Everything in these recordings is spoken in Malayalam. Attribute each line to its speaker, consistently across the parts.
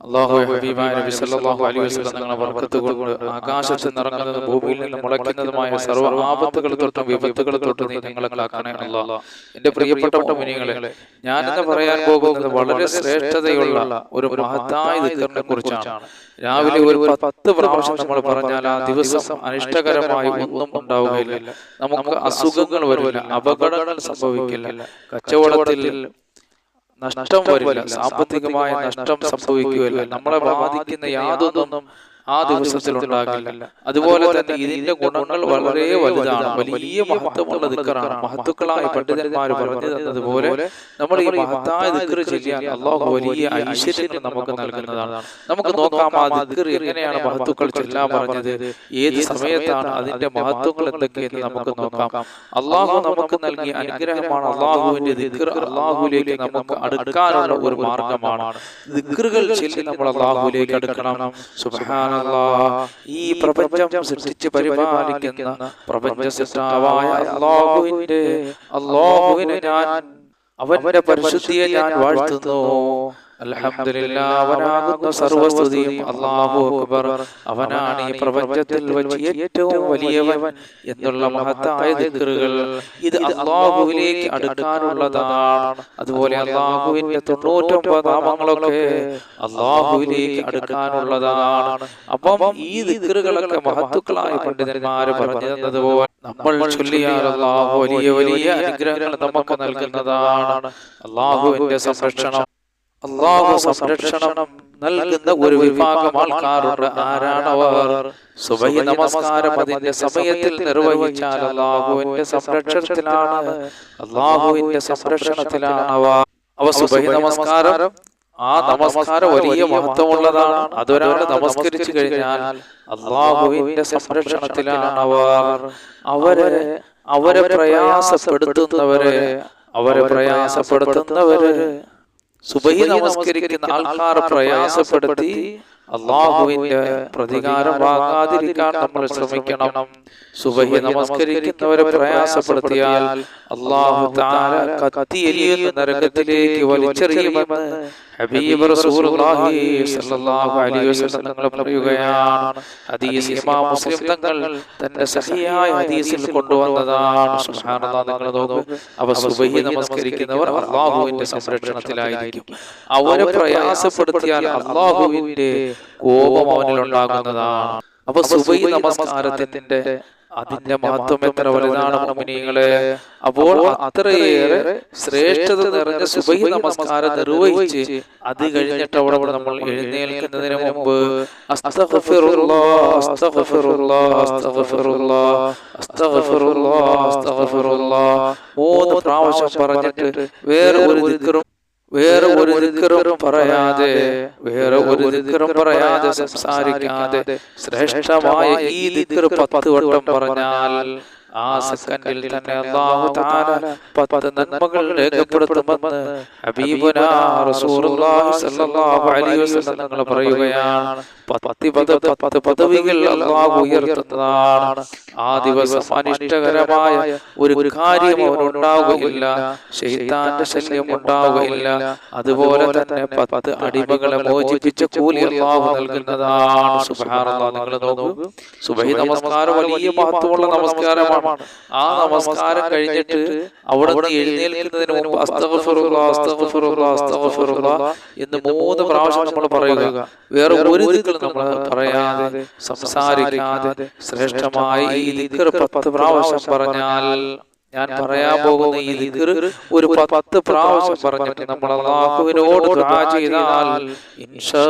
Speaker 1: അള്ളാഹു ഹബീബായ നബി സല്ലല്ലാഹു അലൈഹി വസല്ലം തങ്ങളുടെ ബർക്കത്ത് കൊണ്ട് ആകാശത്ത് നിറങ്ങുന്നതും ഭൂമിയിൽ നിന്ന് മുളയ്ക്കുന്നതുമായ സർവ ആപത്തുകൾ തൊട്ടും വിപത്തുകൾ തൊട്ടും നീ ഞങ്ങളെ കാക്കണേ അല്ലാ എന്റെ പ്രിയപ്പെട്ട മുഅ്മിനീങ്ങളെ ഞാനിന്ന് പറയാൻ പോകുന്നത് വളരെ ശ്രേഷ്ഠതയുള്ള ഒരു മഹത്തായ ദിക്കറിനെ കുറിച്ചാണ്. രാവിലെ ഒരു പത്ത് പ്രാവശ്യം നമ്മൾ പറഞ്ഞാൽ ആ ദിവസം അനിഷ്ടകരമായി ഒന്നും ഉണ്ടാവുകയില്ല. നമുക്ക് അസുഖങ്ങൾ വരില്ല. അപകടങ്ങൾ സംഭവിക്കില്ല. കച്ചവടത്തിൽ നഷ്ടം വരില്ല. സാമ്പത്തികമായ നഷ്ടം സംഭവിക്കുകയില്ല. നമ്മളെ ബാധിക്കുന്ന യാതൊന്നും ആ ദിവസത്തിൽ ഉണ്ടാകില്ല അതുപോലെ തന്നെ ഇതിന്റെ ഗുണങ്ങൾ വളരെ വലുതാണ്. വലിയ മഹത്വമുള്ള ദിക്കറാണ്. മഹത്തുക്കളായ പണ്ഡിതന്മാർ പറഞ്ഞു തന്നതുപോലെ നമ്മൾ ഈ മഹത്തായ ദിക്കർ ചെയ്യാൻ അള്ളാഹു വലിയ ഐശ്വര്യങ്ങൾ നമുക്ക് നൽകുന്നതാണ്. നമുക്ക് നോക്കാം ആ ദിക്കർ എങ്ങനെയാണ് മഹത്തുക്കൾ ചെല്ലാൻ പറഞ്ഞത്? ഏത് സമയത്താണ് അതിന്റെ മഹത്വങ്ങൾ എന്തൊക്കെയെന്ന് നമുക്ക് നോക്കാം. അള്ളാഹു നമുക്ക് നൽകിയ അനുഗ്രഹമാണ് അള്ളാഹുവിന്റെ ദിക്കർ അള്ളാഹുലേക്ക് നമുക്ക് അടുക്കാനുള്ള ഒരു മാർഗമാണ്. ദിക്കറുകൾ ചെല്ലി നമ്മൾ അള്ളാഹുലേക്ക് അടുക്കണം. സുബ്ഹാന ഈ പ്രപഞ്ചം സൃഷ്ടിച്ച് പരിപാലിക്കുന്ന പ്രപഞ്ച സൃഷ്ടാവായ അള്ളാഹുവിന്റെ അള്ളാഹുവിനെ ഞാൻ അവന്റെ പരിശുദ്ധിയെ ഞാൻ വാഴ്ത്തുന്നു. അവനാകുന്ന സർവസ്തുതിയും. അല്ലാഹു അക്ബർ. അവനാണ് ഈ പ്രപഞ്ചത്തിൽ വെച്ച് ഏറ്റവും വലിയവൻ എന്നുള്ള മഹത്തായ ദിക്റുകൾ ഇത് അള്ളാഹുവിലേക്ക് അടുക്കാനുള്ളതാണ്. അതുപോലെ അള്ളാഹുവിന്റെ തൊണ്ണൂറ്റൊമ്പത് നാമങ്ങളൊക്കെ അള്ളാഹുവിലേക്ക് അടുക്കാനുള്ളതാണ്. അപ്പം ഈ ദിക്റുകളൊക്കെ മഹത്തുക്കളായ പണ്ഡിതന്മാര് പറഞ്ഞു തന്നതുപോലെ നമ്മൾ ചൊല്ലിയാൽ അള്ളാഹു വലിയ വലിയ അനുഗ്രഹങ്ങൾ നമുക്ക് നൽകുന്നതാണ്. അള്ളാഹുവിന്റെ സംരക്ഷണം. അള്ളാഹു സംരക്ഷണം നൽകുന്ന ഒരു വിഭാഗം ആൾക്കാരുണ്ട്. ആരാണവർ സുബഹി നമസ്കാരം അതിന്റെ സമയത്തിൽ നിർവഹിച്ചാൽ അള്ളാഹുവിന്റെ സംരക്ഷണത്തിലാണ്. അള്ളാഹുവിന്റെ സംരക്ഷണത്തിലാണ് അവ അവ സുബഹി നമസ്കാരം ആ നമസ്കാരം വലിയ മഹത്വമുള്ളതാണ്. അതൊരാൾ നമസ്കരിച്ചു കഴിഞ്ഞാൽ അള്ളാഹുവിന്റെ സംരക്ഷണത്തിലാണ് അവർ. അവരെ അവരെ പ്രയാസപ്പെടുത്തുന്നവരെ അവരെ പ്രയാസപ്പെടുത്തുന്നവരെ സുബഹി നമസ്കരിക്കുന്ന ആൾക്കാർ പ്രയാസപ്പെടുത്തി അള്ളാഹുവിന്റെ പ്രതികാരം വാങ്ങാതിരിക്കാൻ നമ്മൾ ശ്രമിക്കണം. സുബഹി നമസ്കരിക്കുന്നവരെ പ്രയാസപ്പെടുത്തിയാൽ അള്ളാഹു താല കത്തി എരിയുന്ന നരകത്തിലേക്ക് വലിച്ചെറിയുമെന്ന് ഹബീബ് റസൂലുള്ളാഹി സ്വല്ലല്ലാഹു അലൈഹി വസല്ലം തങ്ങൾ പറയുകയാണ്. ഹദീസ് ഇമാം മുസ്ലിം തങ്ങൾ തന്റെ സഹിയായ ഹദീസിൽ കൊണ്ടുവന്നതാണ്. സുബ്ഹാനല്ലാഹ് നിങ്ങൾ നോക്കൂ. അവ സുബഹി നമസ്കരിക്കുന്നവർ അല്ലാഹുവിന്റെ സംരക്ഷണത്തിലായിരിക്കും. അവരെ പ്രയാസപ്പെടുത്തിയാൽ അല്ലാഹുവിന്റെ കോപം അവനിൽ ഉണ്ടാകുന്നതാണ്. അപ്പൊ സുബൈ നമസ്കാരത്തിന്റെ അതിന്റെ മഹത്വം എത്ര വലുതാണ് മുമിനികളെ അപ്പോൾ അത്രയേറെ ശ്രേഷ്ഠത നിറഞ്ഞ സുബൈ നമസ്കാരം നിർവഹിച്ച് അത് കഴിഞ്ഞിട്ട് അവിടെ അവിടെ നമ്മൾ എഴുന്നേൽക്കുന്നതിന് മുമ്പ് മൂന്ന് പ്രാവശ്യം പറഞ്ഞിട്ട് വേറെ ഒരു ദിക്റും വേറെ ഒരു നിക്കറും പറയാതെ വേറെ ഒരു നിക്കറും പറയാതെ സംസാരിക്കാതെ ശ്രേഷ്ഠമായ ഈ നിക്കർ പത്ത് വട്ടം പറഞ്ഞാൽ ആ സെക്കൻഡിൽ തന്നെ അല്ലാഹു തആല പത്ത് നന്മകൾ രേഖപ്പെടുത്തുമെന്ന് ഹബീബുന റസൂലുള്ളാഹി സ്വല്ലല്ലാഹു അലൈഹി വസല്ലം തങ്ങൾ പറയുകയാണ് പത്ത് പദ പത്ത് പദവികൾ അല്ലാഹു ഉയർത്തുന്നതാണ്. ആ ദിവസം അനിഷ്ടകരമായ ഒരു കാര്യം അവനുണ്ടാവുകയില്ല. ശൈത്താന്റെ ശല്യം ഉണ്ടാവുകയില്ല. അതുപോലെ തന്നെ പത്ത് അടിമകളെ മോചിപ്പിച്ച കൂലി അല്ലാഹു നൽകുന്നതാണ്. സുബ്ഹാനല്ലാഹ് നിങ്ങൾ നോക്കൂ. സുബഹി നമസ്കാരം വലിയ മഹത്വമുള്ള നമസ്കാരമാണ്. ആ നമസ്കാരം കഴിഞ്ഞിട്ട് അവിടെ എഴുന്നേൽക്കുന്നതിന് മുമ്പ് അസ്തഗ്ഫിറുല്ലാഹ് എന്ന് മൂന്ന് പ്രാവശ്യം നമ്മൾ പറയുക. വേറെ ഒരു ദിക്ർ നമ്മൾ പറയാതെ സംസാരിക്കാതെ ശ്രേഷ്ഠമായി ഈ ദിക്ർ പത്ത് പ്രാവശ്യം പറഞ്ഞാൽ ഞാൻ പറയാൻ പോകുന്ന ഈ ദിക്ർ ഒരു പത്ത് പ്രാവശ്യം പറഞ്ഞിട്ട് നമ്മൾ അള്ളാഹുവിനോട് ദുആ ചെയ്താൽ ഇൻഷാ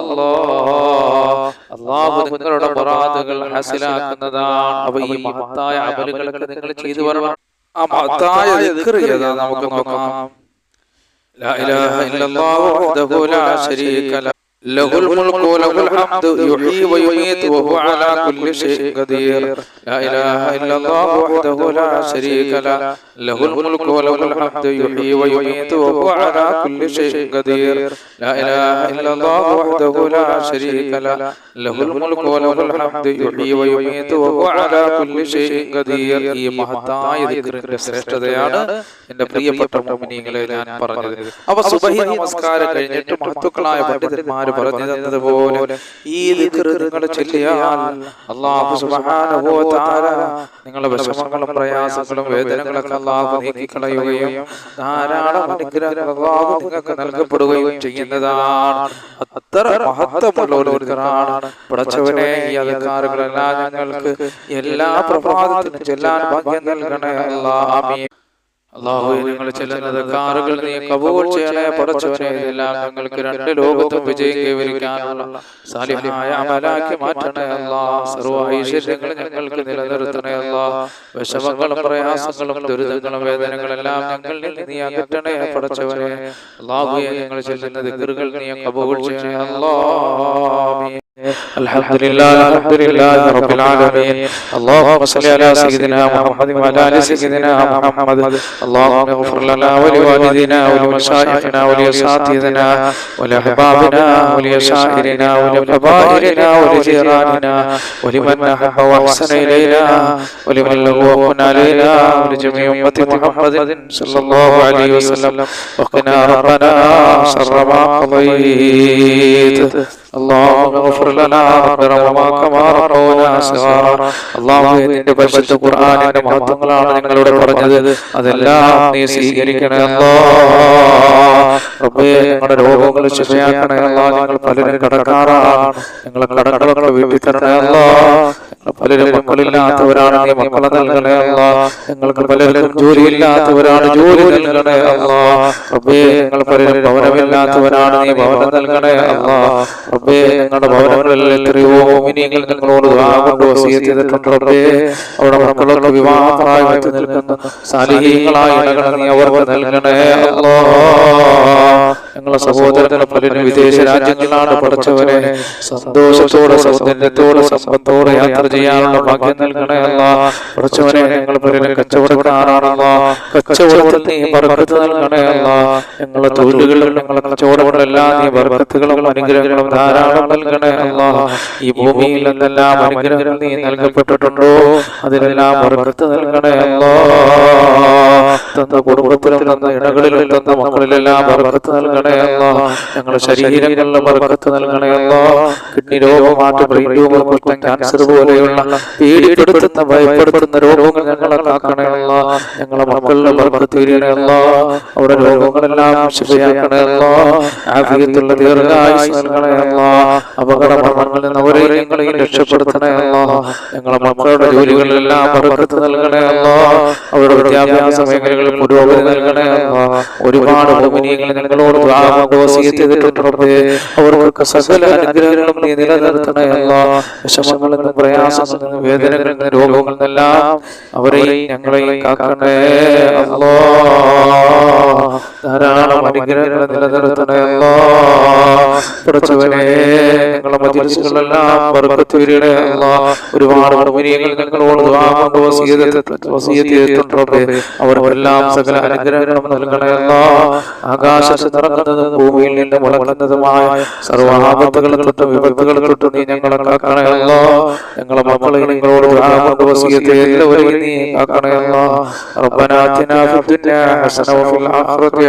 Speaker 1: അല്ലാഹ് അള്ളാഹു നിങ്ങളുടെ മുറാദുകൾ മനസ്സിലാക്കുന്നതാണ് അവ ഈ മഹത്തായ അമലുകളൊക്കെ നിങ്ങൾ ചെയ്തു പറയണം ആ മഹത്തായ നമുക്ക് നോക്കാം. لا إله إلا الله وحده لا شريك له له الملك وله الحمد يحيي ويميت وهو على كل شيء قدير لا إله إلا الله وحده لا شريك له له الملك وله الحمد يحيي ويميت وهو على كل شيء قدير لا إله إلا الله وحده لا شريك له له الملك وله الحمد يحيي ويميت وهو على كل شيء قدير ഈ മഹതായ ദിക്റിന്റെ ശ്രേഷ്ഠതയാണ് എന്റെ പ്രിയപ്പെട്ട മുഅ്മിനീങ്ങളെ ഞാൻ പറഞ്ഞു അപ്പോൾ സുബഹി നമസ്കാരം കഴിഞ്ഞിട്ട് മഹത്തുക്കളായ പണ്ഡിതന്മാർ പറഞ്ഞു തന്നതുപോലെ ഈ നിങ്ങൾ ചൊല്ലിയാൽ അല്ലാഹു സുബ്ഹാനഹു തആല നിങ്ങളുടെ വിഷമങ്ങളും പ്രയാസങ്ങളും വേദനകളൊക്കെ അല്ലാഹു നീക്കിക്കളയുകയും ധാരാളം അനുഗ്രഹങ്ങൾ അള്ളാഹു നിങ്ങൾക്ക് നൽകപ്പെടുകയും ചെയ്യുന്നതാണ്. അത്ര മഹത്വമുള്ള ഒരു ദിക്റാണ് പടച്ചവനെ ഈ അധികാരങ്ങളെല്ലാം ഞങ്ങൾക്ക് എല്ലാ പ്രഭാതത്തിനും ചെല്ലാൻ ഭാഗ്യം നൽകണേ അല്ലാഹ് ആമീൻ. അള്ളാഹു ഞങ്ങൾ ചെല്ലുന്നത് കാറുകൾ നീ കബൂൾ ചെയ്യണേ ഇതെല്ലാം ഞങ്ങൾക്ക് രണ്ട് ലോകത്തും വിജയം കൈവരിക്കാനുള്ള സാലിഹായ അമലാക്കി മാറ്റണേ അല്ലാ സർവ ഐശ്വര്യങ്ങൾ ഞങ്ങൾക്ക് നിലനിർത്തണേ അല്ലാ. വിഷമങ്ങളും പ്രയാസങ്ങളും ദുരിതങ്ങളും വേദനകളെല്ലാം ഞങ്ങളിൽ നീ അകറ്റണേ പടച്ചവനെ. അള്ളാഹുയെ ഞങ്ങൾ ചെല്ലുന്നത് ദിക്റുകൾ നീ കബൂൾ ചെയ്യണേ. അല്ലാ. الحمد لله الحمد لله رب العالمين اللهم صل على سيدنا محمد وعلى ال سيدنا محمد اللهم اغفر لنا ولوالدينا ولمشايخنا ولاساتذتنا ولاحبابنا ولشاعرنا ولكبائرنا ولجيراننا ولمن احب واحسن الينا ولمن له وكن علينا ولجميع امه محمد صلى الله عليه وسلم وقنا ربنا شر ما قضيت اللهم اغفر لنا ربنا وما كما ربونا صغارا اللهم നിന്റെ പരിശുദ്ധ ഖുർആനിന്റെ മഹത്വങ്ങളാണ് നിങ്ങളോട് പറഞ്ഞത് അതെല്ലാം നീ സ്വീകരിക്കണേ അല്ലാ റബ്ബേ ഞങ്ങളുടെ രോഗങ്ങൾ ശിഫയാക്കണേ അല്ലാ ഞങ്ങൾ പലരും കടക്കാറാണ് ഞങ്ങളെ കടകളൊക്കെ വീട്ടിൽ തരണേ അല്ലാ ഞങ്ങൾ പലരും മക്കളില്ലാത്തവരാണ് നീ മക്കളെ നൽകണേ അല്ലാ. ഞങ്ങൾക്ക് പലരും ജോലിയില്ലാത്തവരാണ് ജോലി നൽകണേ അല്ലാ. റബ്ബേ ഞങ്ങൾ പലരും ഭവനമില്ലാത്തവരാണ് നീ ഭവനം നൽകണേ അല്ലാ. റബ്ബേ ഞങ്ങളുടെ ഭവനങ്ങളിൽ എത്രയോ മോമിനിയങ്ങൾ നിങ്ങളോട് ദുആ കൊണ്ട് ചെയ്തിട്ടുണ്ട് റബ്ബേ. അവിടെ മക്കളൊക്കെ നിൽക്കുന്ന. സാലിഹീങ്ങളായ നീ അവർക്ക് നൽകണേ അല്ലാ. ഞങ്ങളെ സഹോദരങ്ങളെ പലരും വിദേശ രാജ്യങ്ങളിലാണ് പഠിച്ചവരെ സന്തോഷത്തോടെ സൗന്ദര്യത്തോടെ സമ്പത്തോടെ യാത്ര ചെയ്യാനുള്ള ഭാഗ്യം നൽകണേ അല്ല. പഠിച്ചവനെ ഞങ്ങൾ പലരും കച്ചവടക്കാരാണല്ലോ കച്ചവടത്തിൽ നീ ബർക്കത്ത് നൽകണേ അല്ല. ഞങ്ങളെ തൊഴിലുകളിൽ ഞങ്ങളെ കച്ചവടങ്ങളെല്ലാം നീ ബർക്കത്തുകളും അനുഗ്രഹങ്ങളും ധാരാളം നൽകണേ അല്ല. ഈ ഭൂമിയിൽ എന്തെല്ലാം അനുഗ്രഹങ്ങൾ നീ നൽകപ്പെട്ടിട്ടുണ്ടോ? അതിലെല്ലാം ബർക്കത്ത് നൽകണേ അല്ലോ. തന്ന കുടുംബത്തിലും തന്ന ഇടകളിലും തന്ന മക്കളിലെല്ലാം ബർക്കത്ത് നൽകണേ അല്ലോ. ഞങ്ങളുടെ ശരീരങ്ങളിലെ ബർക്കത്ത് നൽകണേ അല്ലോ. കിഡ്നി രോഗം മാറ്റം ബ്രെയിൻ കുഷ്ഠം ക്യാൻസർ പോലെയുള്ള പേടിപ്പെടുത്തുന്ന ഭയപ്പെടുത്തുന്ന രോഗങ്ങൾ ഞങ്ങളെ കാക്കണേ അല്ലോ. ഞങ്ങളെ മക്കളുടെ ബർക്കത്ത് തീരണേ അവരുടെ രോഗങ്ങളെല്ലാം ശിവയാക്കണേ അല്ലോ. ആഫിയത്തുള്ള ദീർഘായുസ് നൽകണേ അല്ലോ. അപകട മരണങ്ങളിൽ നിന്ന് അവരെ ഞങ്ങളെയും രക്ഷപ്പെടുത്തണേ അല്ലോ. ഞങ്ങളെ മക്കളുടെ ജോലികളിലെല്ലാം ബർക്കത്ത് നൽകണേ അല്ലോ. അവരുടെ വിദ്യാഭ്യാസ മേഖലകളിൽ പുരോഗതി നൽകണേ ഒരുപാട് ഭൂമിനിയങ്ങൾ ഞങ്ങളോട് ചെയ്തിട്ടുണ്ട്. അവർക്ക് സകല അനുഗ്രഹങ്ങളും നീ നിലനിർത്തണേ വിഷമങ്ങളിൽ നിന്നും പ്രയാസങ്ങളിൽ നിന്നും വേദനകളിൽ നിന്നും രോഗങ്ങളിൽ നിന്നെല്ലാം അവരെയും ഞങ്ങളെയും കാക്കണേ അല്ലോ. ധാരാളം അനുഗ്രഹങ്ങൾ നിലനിർത്തണേ അല്ലോ പഠിച്ചവനെ ഞങ്ങളെ മജിലിസുകളെല്ലാം ബർക്കത്ത് വരണേ അല്ലോ ഒരുപാട് ഭൂമിനിയങ്ങൾ ഞങ്ങളോട് ദുആ കൊണ്ട് വസീയത്ത് വസീയത്ത് ചെയ്തിട്ടുണ്ട് റബ്ബേ. അവർക്കെല്ലാം സകല അനുഗ്രഹങ്ങളും നൽകണേ അല്ലോ ആകാശത്ത് നിറങ്ങുന്നതും ഭൂമിയിൽ നിന്ന് മുളങ്ങുന്നതുമായ സർവ്വാപത്തുകൾ തൊട്ടും വിപത്തുകൾ തൊട്ടും നീ ഞങ്ങളെ കാക്കണേ അല്ലോ ഞങ്ങളെ മക്കളെ നിങ്ങളോട് ദുആ കൊണ്ട് വസീയത്ത് എല്ലാവരെയും നീ കാക്കണേ അല്ലോ ربنا آتنا في الدنيا حسنة وفي الآخرة